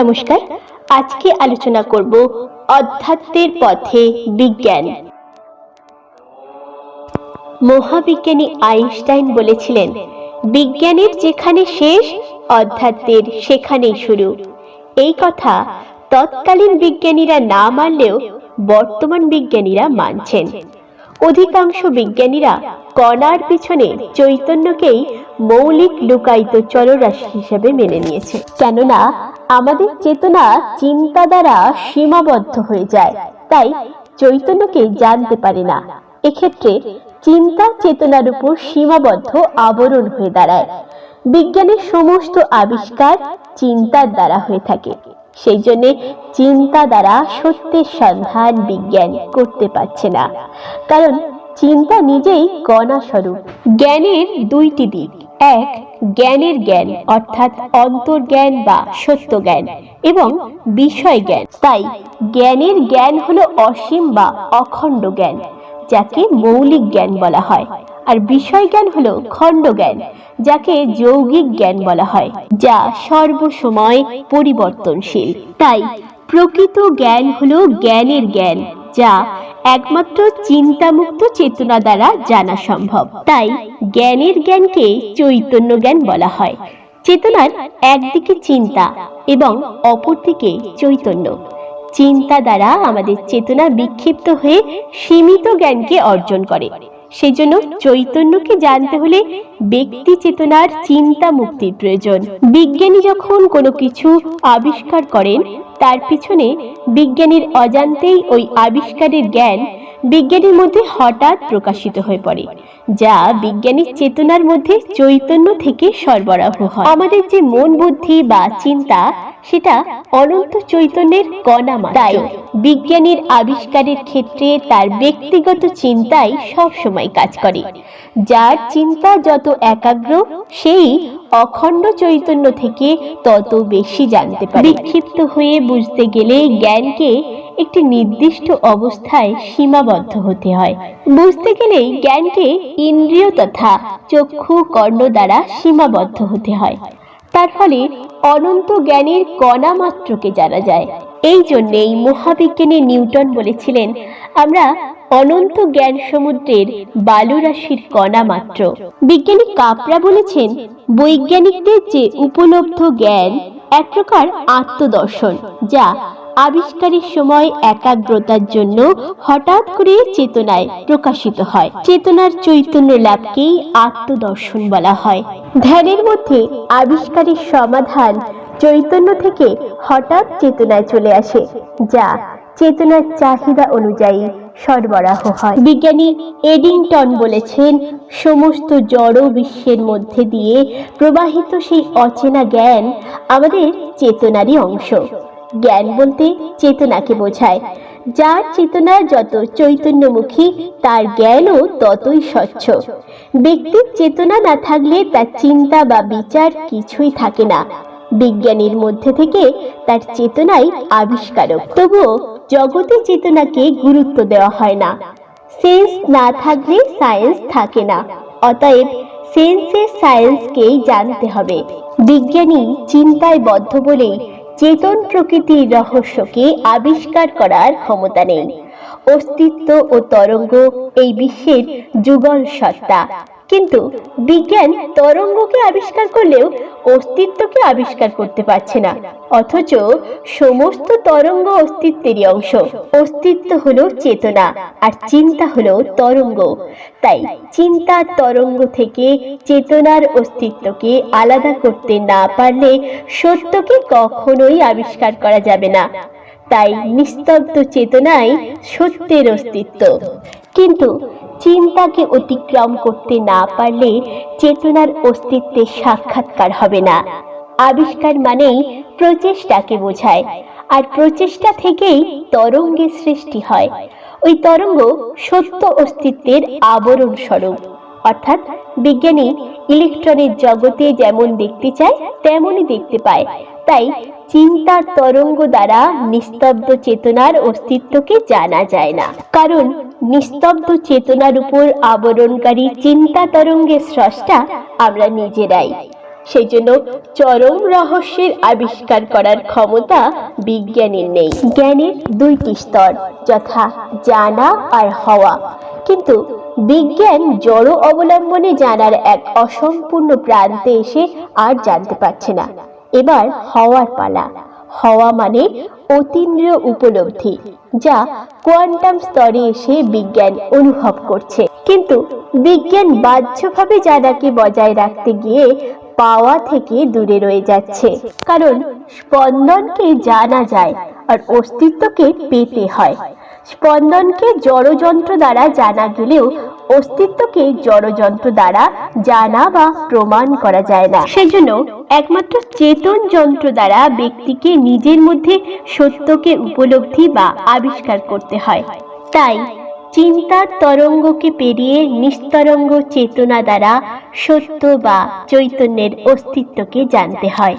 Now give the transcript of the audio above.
নমস্কার, আজকে আলোচনা করব অধ্যাত্মের পথে বিজ্ঞান। মহাবিজ্ঞানী আইনস্টাইন বলেছিলেন, বিজ্ঞানের যেখানে শেষ, অধ্যাত্মের সেখানেই শুরু। এই কথা তৎকালীন বিজ্ঞানীরা না মানলেও বর্তমান বিজ্ঞানীরা মানছেন। অধিকাংশ বিজ্ঞানীরা কণার পিছনে চৈতন্যকেই মৌলিক লুকায়িত চলরাশি হিসেবে মেনে নিয়েছে। কেননা আমাদের চেতনা চিন্তা দ্বারা সীমাবদ্ধ হয়ে যায়। তাই চৈতন্যকে জানতে পারে না। এক্ষেত্রে চিন্তা চেতনার উপর সীমাবদ্ধ আবরণ হয়ে দাঁড়ায়। বিজ্ঞানের সমস্ত আবিষ্কার চিন্তার দ্বারা হয়ে থাকে। সেই জন্য চিন্তা দ্বারা সত্যের সন্ধান বিজ্ঞান করতে পারছে না। কারণ চিন্তা নিজেই কণা স্বরূপ জ্ঞানের দুইটি দিক। এক জ্ঞানের জ্ঞান, অর্থাৎ অন্তর্জ্ঞান বা সত্য জ্ঞান এবং বিষয় জ্ঞান। তাই জ্ঞানের জ্ঞান হলো অসীম বা অখণ্ড জ্ঞান, যাকে মৌলিক জ্ঞান বলা হয়। আর বিষয় জ্ঞান হলো খণ্ড জ্ঞান, যাকে যৌগিক জ্ঞান বলা হয়, যা সর্বসময় পরিবর্তনশীল। তাই প্রকৃত জ্ঞান হলো জ্ঞানের জ্ঞান, যা একমাত্র চিন্তামুক্ত চেতনা দ্বারা জানা সম্ভব। তাই জ্ঞানের জ্ঞানকে চৈতন্য জ্ঞান বলা হয়। চেতনার একদিকে চিন্তা এবং অপরদিকে চৈতন্য। চিন্তা দ্বারা আমাদের চেতনা বিক্ষিপ্ত হয়ে সীমিত জ্ঞানকে অর্জন করে। সেই জন্য চৈতন্যকে জানতে হলে ব্যক্তি চেতনার চিন্তা মুক্তির প্রয়োজন। বিজ্ঞানী যখন কোনো কিছু আবিষ্কার করেন তার পিছনে বিজ্ঞানীর অজান্তেই ওই আবিষ্কারের জ্ঞান বিজ্ঞানীর মধ্যে হঠাৎ প্রকাশিত হয়ে পড়ে, যা বিজ্ঞানীর চেতনার মধ্যে চৈতন্য থেকে সরবরাহ হয়। আমাদের যে মন বুদ্ধি বা চিন্তা সেটা অনন্ত চৈতন্যের কণা। তাই বিজ্ঞানীর আবিষ্কারের ক্ষেত্রে তার ব্যক্তিগত চিন্তাই সব সময় কাজ করে। যার চিন্তা যত একাগ্র, সেই অখণ্ড চৈতন্য থেকে তত বেশি জানতে পারে। বিক্ষিপ্ত হয়ে বুঝতে গেলে জ্ঞানকে একটি নির্দিষ্ট অবস্থায় সীমাবদ্ধ হতে হয়। বুঝতে গেলেই জ্ঞানকে ইন্দ্রিয় তথা চক্ষু কর্ণ দ্বারা সীমাবদ্ধ হতে হয়। তার ফলে অনন্ত জ্ঞানের কণা মাত্রকে জানা যায়। এই জন্যেই মহাবিজ্ঞানী নিউটন বলেছিলেন, আমরা অনন্ত জ্ঞান সমুদ্রের বালুরাশির কণা মাত্র। বিজ্ঞানী কাপড়া বলেছেন, বৈজ্ঞানিকদের যে উপলব্ধ জ্ঞান এক প্রকার আত্মদর্শন, যা আবিষ্কারের সময় একাগ্রতার জন্য হঠাৎ করে চেতনায় প্রকাশিত হয়। চেতনার চৈতন্য লাভকেই আত্মদর্শন বলা হয়। ধ্যানের মধ্যে আবিষ্কারের সমাধান চৈতন্য থেকে হঠাৎ চেতনায় চলে আসে, যা চেতনার চাহিদা অনুযায়ী সরবরাহ হয়। বিজ্ঞানী এডিংটন বলেছেন, সমস্ত জড় বিশ্বের মধ্যে দিয়ে প্রবাহিত সেই অচেনা জ্ঞান আমাদের চেতনারই অংশ। জ্ঞান বলতে চেতনাকে বোঝায়। যার চেতনা যত চৈতন্যমুখী, তার জ্ঞানও ততই স্বচ্ছ। ব্যক্তির চেতনা না থাকলে তার চিন্তা বা বিচার কিছুই থাকে না। বিজ্ঞানীর মধ্যে থেকে তার চেতনাই আবিষ্কারক। তবুও জগতে চেতনাকে গুরুত্ব দেওয়া হয় না। সেন্স না থাকলে সায়েন্স থাকে না। অতএব সেন্সের সায়েন্সকেই জানতে হবে। বিজ্ঞানী চিন্তায় বদ্ধ বলেই চেতন প্রকৃতির রহস্যকে আবিষ্কার করার ক্ষমতা নেই। অস্তিত্ব ও তরঙ্গ এই বিশ্বের যুগল সত্তা। কিন্তু বিজ্ঞান তরঙ্গকে আবিষ্কার করলেও অস্তিত্বকে আবিষ্কার করতে পারছে না। অথচ সমস্ত তরঙ্গ অস্তিত্বেরই অংশ। অস্তিত্ব হলো চেতনা আর চিন্তা হলো তরঙ্গ। তাই চিন্তার তরঙ্গ থেকে চেতনার অস্তিত্বকে আলাদা করতে না পারলে সত্যকে কখনোই আবিষ্কার করা যাবে না। তাই নিস্তব্ধ চেতনাই সত্যের অস্তিত্ব। কিন্তু চিন্তাকে অতিক্রম করতে না পারলে চেতনার অস্তিত্বের সাক্ষাৎকার হবে না। আবিষ্কার মানেই প্রচেষ্টাকে বোঝায়, আর প্রচেষ্টা থেকেই তরঙ্গের সৃষ্টি হয়। ওই তরঙ্গ সত্য অস্তিত্বের আবরণ স্বরূপ। অর্থাৎ বিজ্ঞানী ইলেকট্রনের জগতে যেমন দেখতে চায়, তেমনই দেখতে পায়। তাই চিন্তার তরঙ্গ দ্বারা নিস্তব্ধ চেতনার অস্তিত্বকে জানা যায় না। কারণ নিস্তব্ধ চেতনার উপর আবরণকারী চিন্তা তরঙ্গের স্রষ্টা আমরা নিজেরাই। সেই জন্য চরম রহস্যের আবিষ্কার করার ক্ষমতা বিজ্ঞানীর নেই। জ্ঞানের দুইটি স্তর, যথা জানা আর হওয়া। কিন্তু বিজ্ঞান জড় অবলম্বনে জানার এক অসম্পূর্ণ প্রান্তে এসে আর জানতে পারছে না। এবার হওয়ার পালা। হওয়া মানে অতীন্দ্রিয় উপলব্ধি, যা কোয়ান্টাম স্তরে এসে বিজ্ঞান অনুভব করছে। কিন্তু বিজ্ঞান বাহ্যভাবে জানাকে বজায় রাখতে গিয়ে পাওয়া থেকে দূরে রয়ে যাচ্ছে। কারণ স্পন্দনকে জানা যায় আর অস্তিত্বকে পেতে হয়। স্পন্দনকে জড়যন্ত্র দ্বারা জানা গেলেও অস্তিত্বকে জড়যন্ত্র দ্বারা জানা বা প্রমাণ করা যায় না। সেজন্য একমাত্র চেতন যন্ত্র দ্বারা ব্যক্তিকে নিজের মধ্যে সত্যকে উপলব্ধি বা আবিষ্কার করতে হয়। তাই চিন্তার তরঙ্গকে পেরিয়ে নিস্তরঙ্গ চেতনা দ্বারা সত্য বা চৈতন্যের অস্তিত্বকে জানতে হয়।